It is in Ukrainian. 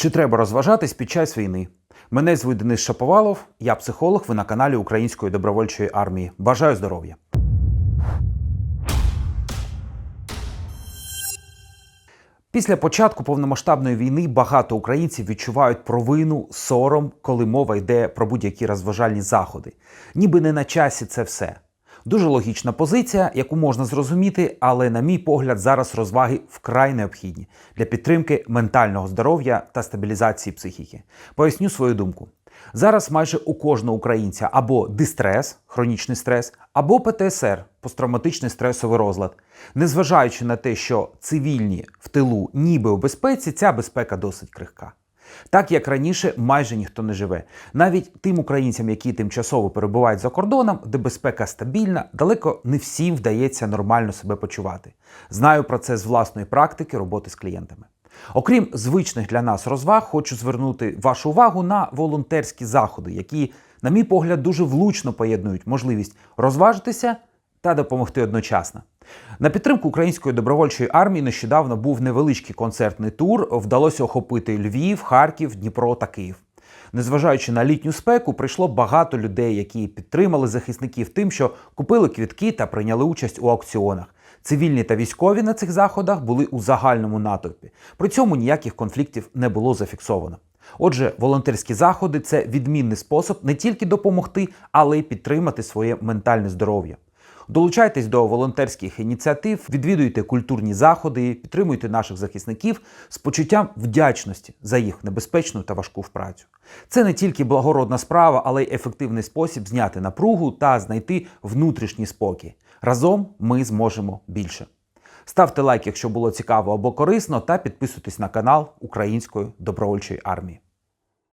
Чи треба розважатись під час війни? Мене звуть Денис Шаповалов, я психолог, ви на каналі Української добровольчої армії. Бажаю здоров'я. Після початку повномасштабної війни багато українців відчувають провину, сором, коли мова йде про будь-які розважальні заходи. Ніби не на часі це все. Дуже логічна позиція, яку можна зрозуміти, але, на мій погляд, зараз розваги вкрай необхідні для підтримки ментального здоров'я та стабілізації психіки. Поясню свою думку. Зараз майже у кожного українця або дистрес, хронічний стрес, або ПТСР, посттравматичний стресовий розлад. Незважаючи на те, що цивільні в тилу ніби у безпеці, ця безпека досить крихка. Так як раніше майже ніхто не живе. Навіть тим українцям, які тимчасово перебувають за кордоном, де безпека стабільна, далеко не всім вдається нормально себе почувати. Знаю про це з власної практики роботи з клієнтами. Окрім звичних для нас розваг, хочу звернути вашу увагу на волонтерські заходи, які, на мій погляд, дуже влучно поєднують можливість розважитися та допомогти одночасно. На підтримку української добровольчої армії нещодавно був невеличкий концертний тур. Вдалося охопити Львів, Харків, Дніпро та Київ. Незважаючи на літню спеку, прийшло багато людей, які підтримали захисників тим, що купили квітки та прийняли участь у аукціонах. Цивільні та військові на цих заходах були у загальному натовпі. При цьому ніяких конфліктів не було зафіксовано. Отже, волонтерські заходи це відмінний спосіб не тільки допомогти, але й підтримати своє ментальне здоров'я. Долучайтесь до волонтерських ініціатив, відвідуйте культурні заходи, підтримуйте наших захисників з почуттям вдячності за їх небезпечну та важку працю. Це не тільки благородна справа, але й ефективний спосіб зняти напругу та знайти внутрішній спокій. Разом ми зможемо більше. Ставте лайк, якщо було цікаво або корисно, та підписуйтесь на канал Української добровольчої армії.